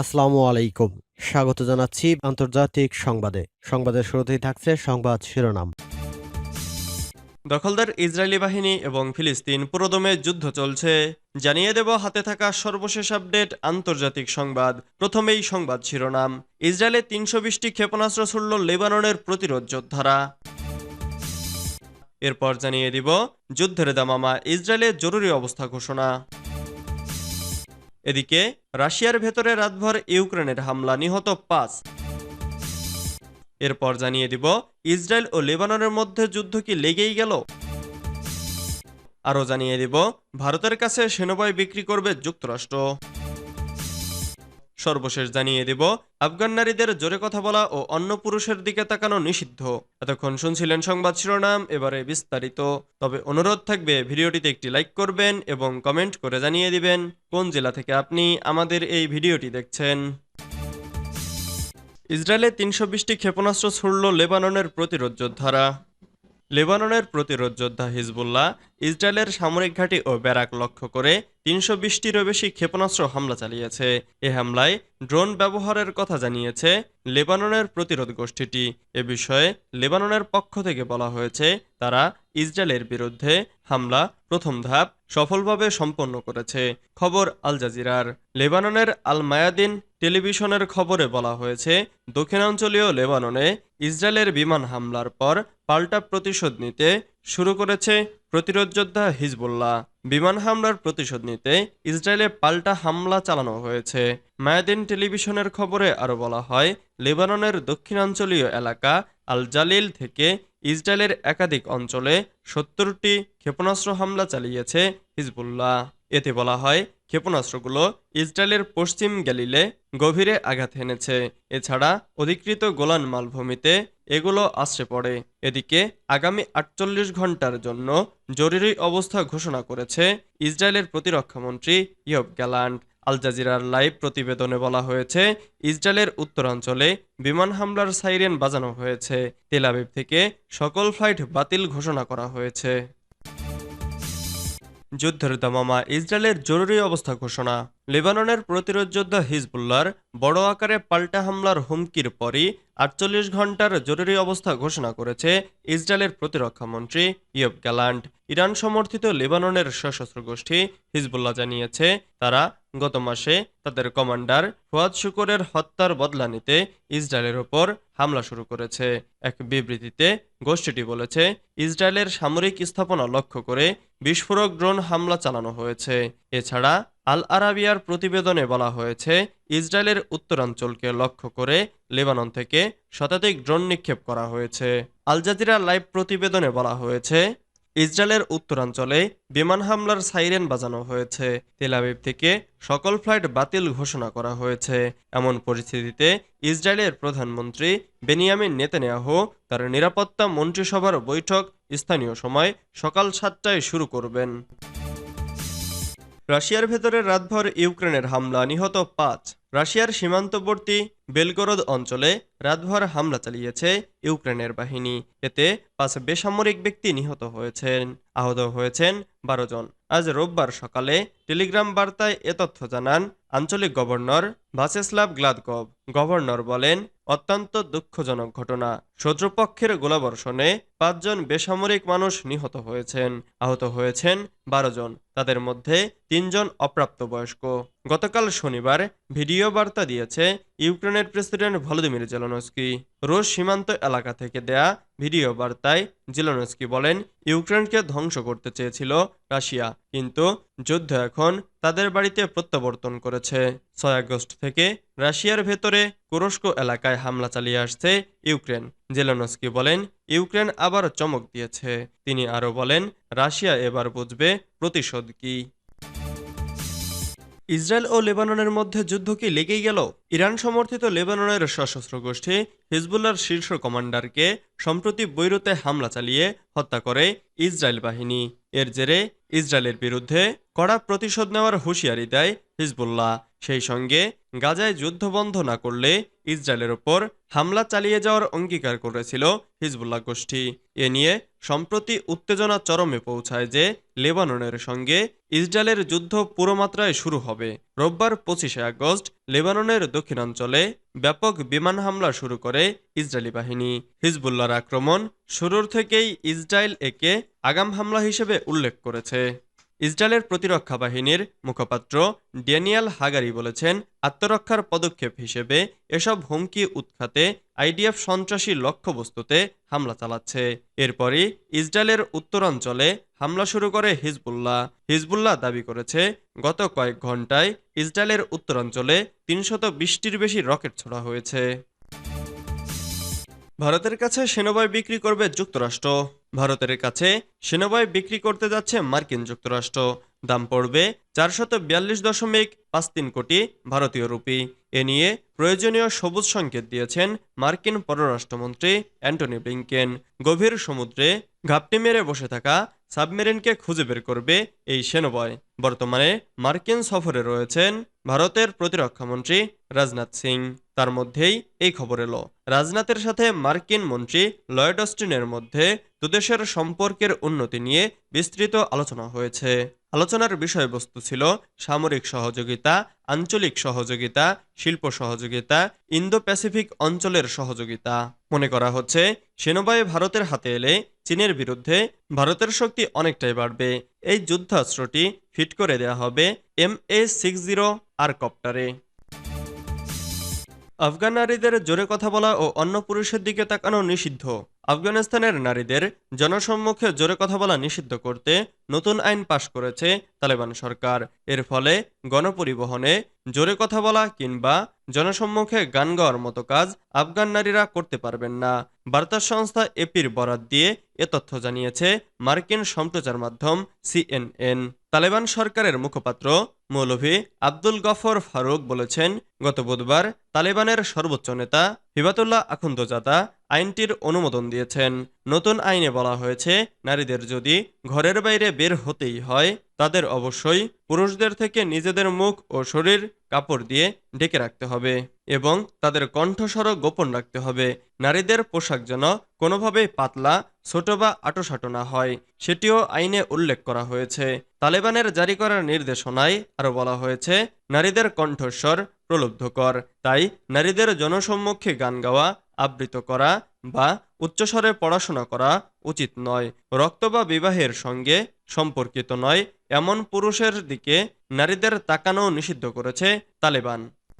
আসসালামু আলাইকুম। স্বাগত জানাচ্ছি আন্তর্জাতিক সংবাদে। সংবাদের শুরুতেই থাকছে সংবাদ শিরোনাম। দখলদার ইসরায়েলি বাহিনী এবং ফিলিস্তিন পুরোদমে যুদ্ধ চলছে। জানিয়ে দেব হাতে থাকা সর্বশেষ আপডেট আন্তর্জাতিক সংবাদ। প্রথমেই সংবাদ শিরোনাম। ইসরায়েলে তিনশো বিশটি ক্ষেপণাস্ত্র ছুড়ল লেবাননের প্রতিরোধ যোদ্ধারা। এরপর জানিয়ে দিব যুদ্ধের দামামা, ইসরায়েলে জরুরি অবস্থা ঘোষণা। এদিকে, রাশিয়ার ভেতরে রাতভর ইউক্রেনের হামলা, নিহত পাঁচ। এরপর জানিয়ে দিব, ইসরায়েল ও লেবাননের মধ্যে যুদ্ধ কি লেগেই গেল? আরও জানিয়ে দিব, ভারতের কাছে সেনবায় বিক্রি করবে যুক্তরাষ্ট্র। সর্বশেষ জানিয়ে দিব, আফগান নারীদের জোরে কথা বলা ও অন্য পুরুষের দিকে তাকানো নিষিদ্ধ। এতক্ষণ শুনছিলেন সংবাদ শিরোনাম, এবারে বিস্তারিত। তবে অনুরোধ থাকবে, ভিডিওটিতে একটি লাইক করবেন এবং কমেন্ট করে জানিয়ে দিবেন কোন জেলা থেকে আপনি আমাদের এই ভিডিওটি দেখছেন। ইসরায়েলে তিনশো বিশটি ক্ষেপণাস্ত্র ছুড়ল লেবাননের প্রতিরোধ যোদ্ধারা। লেবাননের প্রতিরোধ যোদ্ধা হিজবুল্লাহ ইসরায়েলের সামরিক ঘাঁটি ও ব্যারাক লক্ষ্য করে তিনশো বিশটিরও বেশি ক্ষেপণাস্ত্র হামলা চালিয়েছে। এ হামলায় ড্রোন ব্যবহারের কথা জানিয়েছে লেবাননের প্রতিরোধ গোষ্ঠীটি। এ বিষয়ে লেবাননের পক্ষ থেকে বলা হয়েছে, তারা ইসরায়েলের বিরুদ্ধে হামলা প্রথম ধাপ সফলভাবে সম্পন্ন করেছে, খবর আল জাজিরার। লেবাননের আল মায়াদিন টেলিভিশনের খবরে বলা হয়েছে, দক্ষিণাঞ্চলীয় লেবাননে ইসরায়েলের বিমান হামলার পর পাল্টা প্রতিশোধ নিতে শুরু করেছে প্রতিরোধ যোদ্ধা হিজবুল্লাহ। বিমান হামলার প্রতিশোধ নিতে ইসরায়েলে পাল্টা হামলা চালানো হয়েছে। মায়াদিন টেলিভিশনের খবরে আরও বলা হয়, লেবাননের দক্ষিণাঞ্চলীয় এলাকা আল জালিল থেকে ইসরায়েলের একাধিক অঞ্চলে সত্তরটি ক্ষেপণাস্ত্র হামলা চালিয়েছে হিজবুল্লাহ। এতে বলা হয় ক্ষেপণাস্ত্রগুলো ইসরায়েলের পশ্চিম গ্যালিলে গভীরে আঘাত হেনেছে। এছাড়া অধিকৃত গোলান মালভূমিতে এগুলো আশ্রে পড়ে। এদিকে আগামী আটচল্লিশ ঘণ্টার জন্য জরুরি অবস্থা ঘোষণা করেছে ইসরায়েলের প্রতিরক্ষামন্ত্রী ইয়ব গ্যালান্ড আল জাজিরার লাইভ প্রতিবেদনে বলা হয়েছে, ইসরায়েলের উত্তরাঞ্চলে বিমান হামলার সাইরেন বাজানো হয়েছে। তেলাবিব থেকে সকল ফ্লাইট বাতিল ঘোষণা করা হয়েছে। যুদ্ধের দমামা ইসরায়েলের জরুরি অবস্থা ঘোষণা। লেবাননের প্রতিরোধযোদ্ধা হিজবুল্লার বড় আকারে পাল্টা হামলার হুমকির পরই আটচল্লিশ ঘণ্টার জরুরি অবস্থা ঘোষণা করেছে ইসরায়েলের প্রতিরক্ষা মন্ত্রী ইয়ব গ্যালান্ড ইরান সমর্থিত লেবাননের সশস্ত্র গোষ্ঠী হিজবুল্লাহ জানিয়েছে, তারা গত মাসে তাদের কমান্ডার ফুয়াদ শুকরের হত্যার বদলা নিতে ইসরায়েলের ওপর হামলা শুরু করেছে। এক বিবৃতিতে গোষ্ঠীটি বলেছে, ইসরায়েলের সামরিক স্থাপনা লক্ষ্য করে বিস্ফোরক ড্রোন হামলা চালানো হয়েছে। এছাড়া আল আরাবিয়ার প্রতিবেদনে বলা হয়েছে, ইসরায়েলের উত্তরাঞ্চলকে লক্ষ্য করে লেবানন থেকে শতাধিক ড্রোন নিক্ষেপ করা হয়েছে। আল জাজিরা লাইভ প্রতিবেদনে বলা হয়েছে, ইসরায়েলের উত্তরাঞ্চলে বিমান হামলার সাইরেন বাজানো হয়েছে। তেলাবিব থেকে সকল ফ্লাইট বাতিল ঘোষণা করা হয়েছে। এমন পরিস্থিতিতে ইসরায়েলের প্রধানমন্ত্রী বেনিয়ামিন নেতানিয়াহু তার নিরাপত্তা মন্ত্রিসভার বৈঠক স্থানীয় সময় সকাল সাতটায় শুরু করবেন। রাশিয়ার ভেতরে রাতভর ইউক্রেনের হামলা নিহত পাঁচ। রাশিয়ার সীমান্তবর্তী বেলগরদ অঞ্চলে রাতভর হামলা চালিয়েছে ইউক্রেনের বাহিনী। এতে পাঁচ বেসামরিক ব্যক্তি নিহত হয়েছেন। আহত হয়েছেন বারো জন। আজ রোববার সকালে টেলিগ্রাম বার্তায় এ তথ্য জানান আঞ্চলিক গভর্নর ভাসেস্লাভ গ্লাদকভ গভর্নর বলেন, অত্যন্ত দুঃখজনক ঘটনা। শত্রুপক্ষের গোলাবর্ষণে পাঁচজন বেসামরিক মানুষ নিহত হয়েছেন, আহত হয়েছেন বারো জন। তাদের মধ্যে তিনজন অপ্রাপ্তবয়স্ক। গতকাল শনিবার ভিডিও বার্তা দিয়েছে ইউক্রেনের প্রেসিডেন্ট ভলোদিমির জেলনস্কি। রুশ সীমান্ত এলাকা থেকে দেয়া ভিডিও বার্তায় জেলনস্কি বলেন, ইউক্রেনকে ধ্বংস করতে চেয়েছিল রাশিয়া, কিন্তু যুদ্ধ এখন তাদের বাড়িতে প্রত্যাবর্তন করেছে। ছয় আগস্ট থেকে রাশিয়ার ভেতরে কুরস্ক এলাকায় হামলা চালিয়ে আসছে ইউক্রেন। জেলনস্কি বলেন, ইউক্রেন আবার চমক দিয়েছে। তিনি আরও বলেন, রাশিয়া এবার বুঝবে প্রতিশোধ কি। ইসরায়েল ও লেবাননের মধ্যে যুদ্ধ কি লেগেই গেল? ইরান সমর্থিত লেবাননের সশস্ত্র গোষ্ঠী হিজবুল্লার শীর্ষ কমান্ডারকে সম্প্রতি বৈরুতে হামলা চালিয়ে হত্যা করে ইসরায়েল বাহিনী। এর জেরে ইসরায়েলের বিরুদ্ধে কড়া প্রতিশোধ নেওয়ার হুঁশিয়ারি দেয় হিজবুল্লাহ। সেই সঙ্গে গাজায় যুদ্ধ বন্ধ না করলে ইসরায়েলের ওপর হামলা চালিয়ে যাওয়ার অঙ্গীকার করেছিল হিজবুল্লাহ গোষ্ঠী। এ নিয়ে সম্প্রতি উত্তেজনা চরমে পৌঁছায় যে লেবাননের সঙ্গে ইসরায়েলের যুদ্ধ পুরোমাত্রায় শুরু হবে। রোববার পঁচিশে আগস্ট লেবাননের দক্ষিণাঞ্চলে ব্যাপক বিমান হামলা শুরু করে ইসরায়েলি বাহিনী। হিজবুল্লার আক্রমণ শুরুর থেকেই ইসরায়েল একে আগাম হামলা হিসেবে উল্লেখ করেছে। ইসরায়েলের প্রতিরক্ষা বাহিনীর মুখপাত্র ড্যানিয়াল হাগারি বলেছেন, আত্মরক্ষার পদক্ষেপ হিসেবে এসব হুমকি উৎখাতে আইডিএফ সন্ত্রাসী লক্ষ্যবস্তুতে হামলা চালাচ্ছে। এরপরই ইসরায়েলের উত্তরাঞ্চলে হামলা শুরু করে হিজবুল্লাহ। হিজবুল্লাহ দাবি করেছে, গত কয়েক ঘন্টায় ইসরায়েলের উত্তরাঞ্চলে তিনশত বিশটির বেশি রকেট ছোড়া হয়েছে। ভারতের কাছে সেনাবাহিনী বিক্রি করবে যুক্তরাষ্ট্র। ভারতের কাছে সেনাবাহিনী বিক্রি করতে যাচ্ছে মার্কিন যুক্তরাষ্ট্র। দাম পড়বে চারশত বিয়াল্লিশ দশমিক পাঁচ তিন কোটি ভারতীয় রুপি। এ নিয়ে প্রয়োজনীয় সবুজ সংকেত দিয়েছেন মার্কিন পররাষ্ট্রমন্ত্রী অ্যান্টনি ব্লিংকেন। গভীর সমুদ্রে ঘাপটি মেরে বসে থাকা সাবমেরিনকে খুঁজে বের করবে এই সেনাবাহিনী। বর্তমানে মার্কিন সফরে রয়েছেন ভারতের প্রতিরক্ষামন্ত্রী রাজনাথ সিং। তার মধ্যেই এই খবর এলো। রাজনাথের সাথে মার্কিন মন্ত্রী লয়েড অস্টিনের মধ্যে দুদেশের সম্পর্কের উন্নতি নিয়ে বিস্তৃত আলোচনা হয়েছে। আলোচনার বিষয়বস্তু ছিল সামরিক সহযোগিতা, আঞ্চলিক সহযোগিতা, শিল্প সহযোগিতা ইন্দো প্যাসিফিক অঞ্চলের সহযোগিতা। মনে করা হচ্ছে সেনাবাহিনী ভারতের হাতে এলে চীনের বিরুদ্ধে ভারতের শক্তি অনেকটাই বাড়বে। এই যুদ্ধাস্ত্রটি ফিট করে দেয়া হবে এম এ সিক্স জিরো আর কপ্টারে। আফগান নারীদের জোরে কথা বলা ও অন্য পুরুষের দিকে তাকানো নিষিদ্ধ। আফগানিস্তানের নারীদের জনসম্মুখে জোরে কথা বলা নিষিদ্ধ করতে নতুন আইন পাশ করেছে তালেবান সরকার। এর ফলে গণপরিবহনে জোরে কথা বলা কিংবা জনসম্মুখে গান গাওয়ার মতো কাজ আফগান নারীরা করতে পারবেন না। বার্তা সংস্থা এপির বরাত দিয়ে এ তথ্য জানিয়েছে মার্কিন সম্প্রচার মাধ্যম সিএনএন। তালেবান সরকারের মুখপাত্র মৌলভী আব্দুল গফর ফারুক বলেছেন, গত বুধবার তালেবানের সর্বোচ্চ নেতা হিবাতুল্লাহ আখুন্দজাদা আইনটির অনুমোদন দিয়েছেন। নতুন আইনে বলা হয়েছে, নারীদের যদি ঘরের বাইরে বের হতেই হয়, তাদের অবশ্যই পুরুষদের থেকে নিজেদের মুখ ও শরীর কাপড় দিয়ে ঢেকে রাখতে হবে এবং তাদের কণ্ঠস্বর গোপন রাখতে হবে। নারীদের পোশাক যেন কোনোভাবেই পাতলা, ছোট বা আটোসাটো না হয়, সেটিও আইনে উল্লেখ করা হয়েছে। তালেবানের জারি করার নির্দেশনায় আরও বলা হয়েছে, নারীদের কণ্ঠস্বর প্রলুব্ধকর, তাই নারীদের জনসম্মুখে গান গাওয়া আবৃত করা বা উচ্চস্বরে পড়াশোনা করা উচিত নয়। রক্ত বা বিবাহের সঙ্গে সম্পর্কিত নয়। এমন পুরুষের দিকে নারীদের তাকানো নিষিদ্ধ করেছে তালেবান।